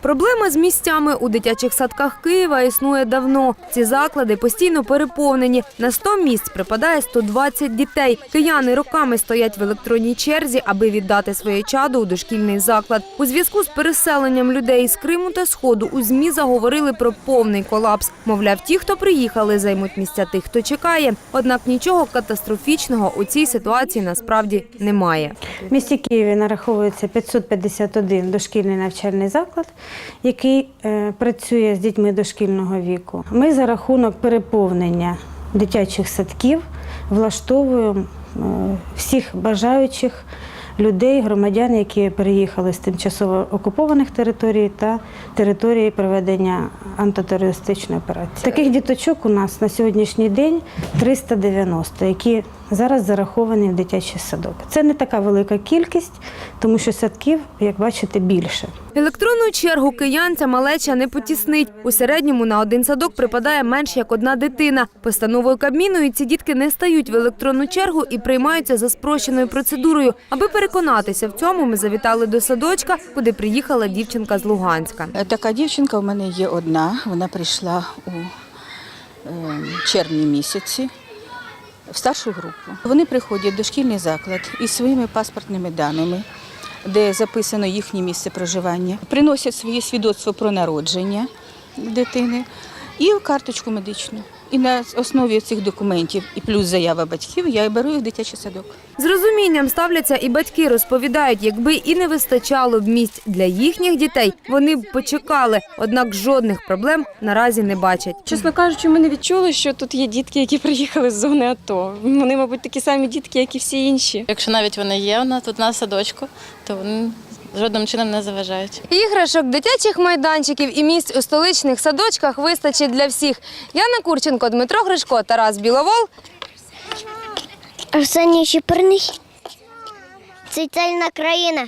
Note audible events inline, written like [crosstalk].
Проблема з місцями у дитячих садках Києва існує давно. Ці заклади постійно переповнені. На 100 місць припадає 120 дітей. Кияни роками стоять в електронній черзі, аби віддати своє чадо у дошкільний заклад. У зв'язку з переселенням людей з Криму та Сходу у ЗМІ заговорили про повний колапс. Мовляв, ті, хто приїхали, займуть місця тих, хто чекає. Однак нічого катастрофічного у цій ситуації насправді немає. В місті Києві нараховується 551 дошкільний навчальний заклад, який е, працює з дітьми дошкільного віку. Ми за рахунок переповнення дитячих садків влаштовуємо е, всіх бажаючих людей, громадян, які переїхали з тимчасово окупованих територій та території проведення антитерористичної операції. Таких діточок у нас на сьогоднішній день 390, які зараз зараховані в дитячий садок. Це не така велика кількість, тому що садків, як бачите, більше. Електронну чергу киянця малеча не потіснить. У середньому на один садок припадає менш як одна дитина. Постановою Кабміну ці дітки не стають в електронну чергу і приймаються за спрощеною процедурою. Аби переконатися в цьому, ми завітали до садочка, куди приїхала дівчинка з Луганська. Е, Така дівчинка в мене є одна. Вона прийшла у е, червні місяці в старшу групу. Вони приходять до шкільний заклад із своїми паспортними даними, де записано їхнє місце проживання, приносять своє свідоцтво про народження дитини і карточку медичну. І на основі цих документів і плюс заява батьків я беру їх в дитячий садок. З розумінням ставляться і батьки розповідають, якби і не вистачало б місць для їхніх дітей, вони б почекали. Однак жодних проблем наразі не бачать. Чесно кажучи, ми не відчули, що тут є дітки, які [laughs] приїхали з зони АТО. Вони, мабуть, такі самі дітки, як і всі інші. Якщо навіть вони є нас тут на садочку, то вони жодним чином не заважають. Іграшок, дитячих майданчиків і місць у столичних садочках вистачить для всіх. Яна Курченко, Дмитро Гришко, Тарас Біловол. Арсеній Чепурний. Це країна.